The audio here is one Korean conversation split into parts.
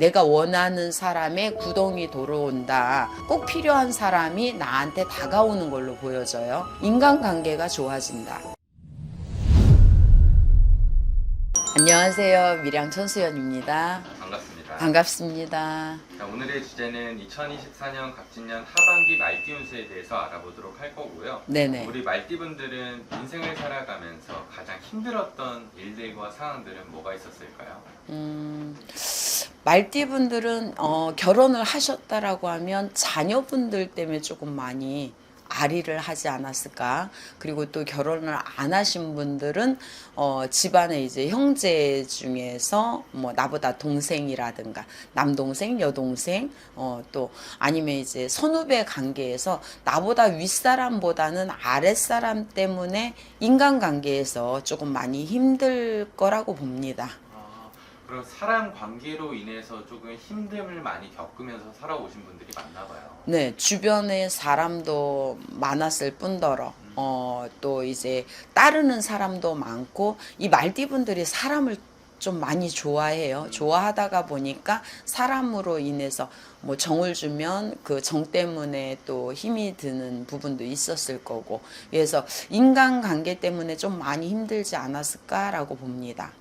내가 원하는 사람의 구동이 돌아온다. 꼭 필요한 사람이 나한테 다가오는 걸로 보여져요. 인간관계가 좋아진다. 안녕하세요. 밀양 천수연입니다. 반갑습니다. 반갑습니다. 자, 오늘의 주제는 2024년 갑진년 하반기 말띠 운세에 대해서 알아보도록 할 거고요. 네네. 우리 말띠분들은 인생을 살아가면서 가장 힘들었던 일들과 상황들은 뭐가 있었을까요? 음, 말띠분들은 어, 결혼을 하셨다라고 하면 자녀분들 때문에 조금 많이 아리를 하지 않았을까. 그리고 또 결혼을 안 하신 분들은 어, 집안에 이제 형제 중에서 뭐 나보다 동생이라든가 남동생, 여동생, 어, 또 아니면 이제 선후배 관계에서 나보다 윗사람보다는 아랫사람 때문에 인간관계에서 조금 많이 힘들 거라고 봅니다. 아, 그럼 사람 관계로 인해서 조금 힘듦을 많이 겪으면서 살아오신 분들이 많나 봐요. 네, 주변에 사람도 많았을 뿐더러 어, 또 이제 따르는 사람도 많고 이 말띠분들이 사람을 좀 많이 좋아해요. 좋아하다가 보니까 사람으로 인해서 뭐 정을 주면 그 정 때문에 또 힘이 드는 부분도 있었을 거고 그래서 인간 관계 때문에 좀 많이 힘들지 않았을까라고 봅니다.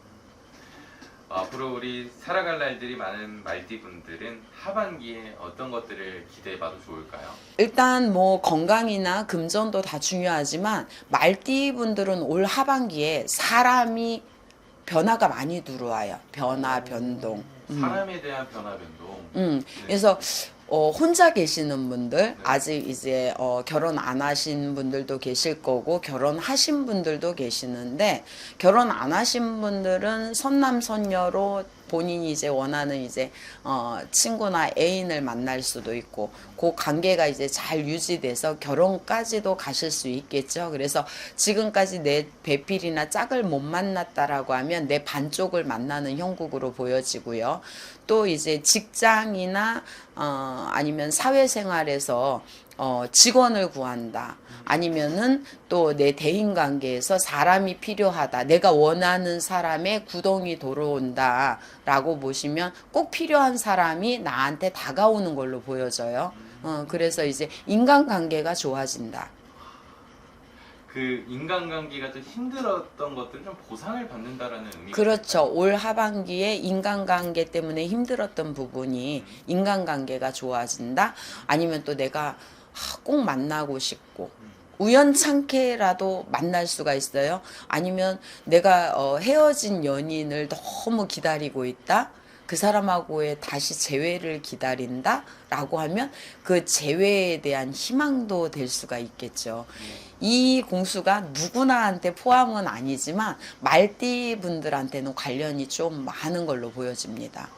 어, 앞으로 우리 살아갈 날들이 많은 말띠분들은 하반기에 어떤 것들을 기대해봐도 좋을까요? 일단 뭐 건강이나 금전도 다 중요하지만 말띠 분들은 올 하반기에 사람이 변화가 많이 들어와요. 변화, 변동. 음. 사람에 대한 변화 변동. 음. 그래서 어, 혼자 계시는 분들 아직 이제 어, 결혼 안 하신 분들도 계실 거고 결혼하신 분들도 계시는데 결혼 안 하신 분들은 선남 선녀로 본인이 이제 원하는 이제 어, 친구나 애인을 만날 수도 있고 그 관계가 이제 잘 유지돼서 결혼까지도 가실 수 있겠죠. 그래서 지금까지 내 배필이나 짝을 못 만났다라고 하면 내 반쪽을 만나는 형국으로 보여지고요. 또 이제 직장이나 어, 아니면 사회생활에서 어, 직원을 구한다. 아니면은 또 내 대인 관계에서 사람이 필요하다. 내가 원하는 사람의 구동이 돌아온다. 라고 보시면 꼭 필요한 사람이 나한테 다가오는 걸로 보여져요. 어, 그래서 이제 인간관계가 좋아진다. 그 인간관계가 좀 힘들었던 것들 좀 보상을 받는다라는 의미가 그렇죠. 올 하반기에 인간관계 때문에 힘들었던 부분이 인간관계가 좋아진다. 아니면 또 내가 하, 꼭 만나고 싶고 우연찮게라도 만날 수가 있어요. 아니면 내가 어, 헤어진 연인을 너무 기다리고 있다. 그 사람하고의 다시 재회를 기다린다 라고 하면 그 재회에 대한 희망도 될 수가 있겠죠. 이 공수가 누구나한테 포함은 아니지만 말띠 분들한테는 관련이 좀 많은 걸로 보여집니다.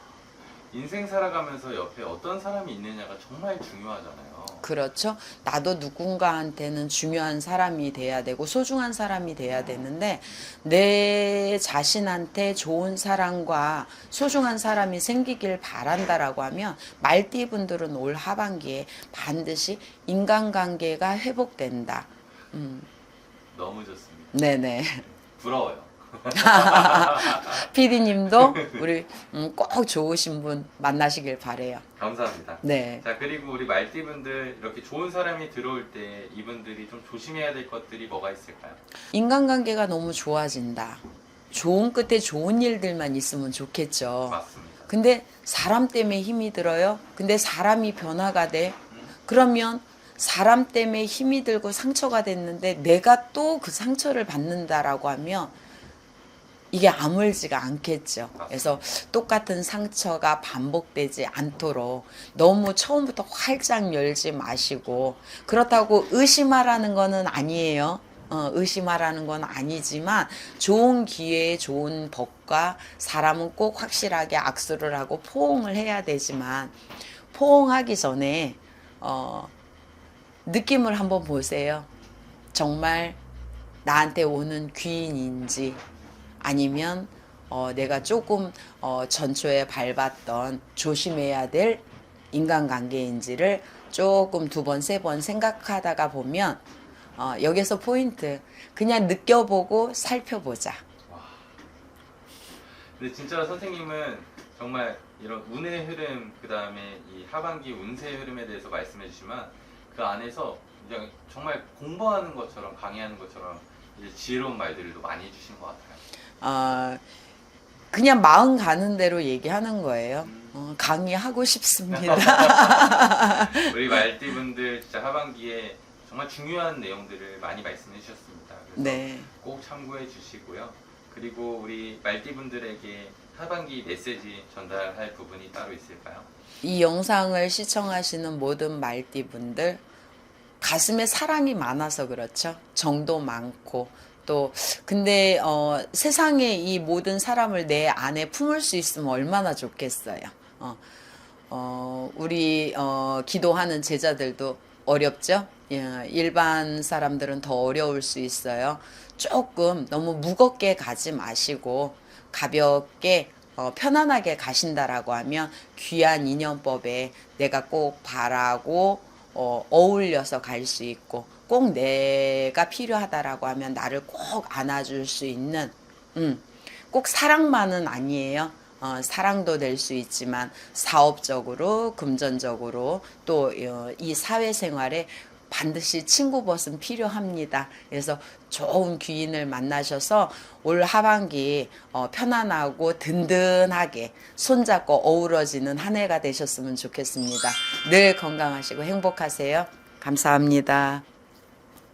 인생 살아가면서 옆에 어떤 사람이 있느냐가 정말 중요하잖아요. 그렇죠. 나도 누군가한테는 중요한 사람이 돼야 되고 소중한 사람이 돼야 되는데 내 자신한테 좋은 사람과 소중한 사람이 생기길 바란다라고 하면 말띠 분들은 올 하반기에 반드시 인간관계가 회복된다. 음, 너무 좋습니다. 네네. 부러워요. 피디님도 우리 음, 꼭 좋으신 분 만나시길 바래요. 감사합니다. 네. 자 그리고 우리 말띠분들 이렇게 좋은 사람이 들어올 때 이분들이 좀 조심해야 될 것들이 뭐가 있을까요? 인간관계가 너무 좋아진다. 좋은 끝에 좋은 일들만 있으면 좋겠죠. 맞습니다. 근데 사람 때문에 힘이 들어요. 근데 사람이 변화가 돼. 그러면 사람 때문에 힘이 들고 상처가 됐는데 내가 또 그 상처를 받는다라고 하면 이게 아물지가 않겠죠. 그래서 똑같은 상처가 반복되지 않도록 너무 처음부터 활짝 열지 마시고 그렇다고 의심하라는 거는 아니에요. 어, 의심하라는 건 아니지만 좋은 기회에 좋은 법과 사람은 꼭 확실하게 악수를 하고 포옹을 해야 되지만 포옹하기 전에 어, 느낌을 한번 보세요. 정말 나한테 오는 귀인인지 아니면 어, 내가 조금 어, 전초에 밟았던 조심해야 될 인간관계인지를 조금 두 번, 세 번 생각하다가 보면 어, 여기서 포인트 그냥 느껴보고 살펴보자. 근데 진짜 선생님은 정말 이런 운의 흐름 그 다음에 이 하반기 운세 흐름에 대해서 말씀해 주시면 그 안에서 그냥 정말 공부하는 것처럼 강의하는 것처럼 이제 지혜로운 말들도 많이 해주신 것 같아요. 어, 그냥 마음 가는 대로 얘기하는 거예요. 음. 어, 강의하고 싶습니다. 우리 말띠분들 진짜 하반기에 정말 중요한 내용들을 많이 말씀해 주셨습니다. 그래서 네. 꼭 참고해 주시고요. 그리고 우리 말띠분들에게 하반기 메시지 전달할 부분이 따로 있을까요? 이 영상을 시청하시는 모든 말띠분들 가슴에 사랑이 많아서 그렇죠. 정도 많고 또 근데 어, 세상에 이 모든 사람을 내 안에 품을 수 있으면 얼마나 좋겠어요. 어, 어, 우리 어, 기도하는 제자들도 어렵죠. 예, 일반 사람들은 더 어려울 수 있어요. 조금 너무 무겁게 가지 마시고 가볍게 어, 편안하게 가신다라고 하면 귀한 인연법에 내가 꼭 바라고 어, 어울려서 갈 수 있고 꼭 내가 필요하다라고 하면 나를 꼭 안아줄 수 있는 음, 꼭 사랑만은 아니에요. 어, 사랑도 될 수 있지만 사업적으로 금전적으로 또 이 사회생활에 반드시 친구 벗은 필요합니다. 그래서 좋은 귀인을 만나셔서 올 하반기 어, 편안하고 든든하게 손잡고 어우러지는 한 해가 되셨으면 좋겠습니다. 늘 건강하시고 행복하세요. 감사합니다.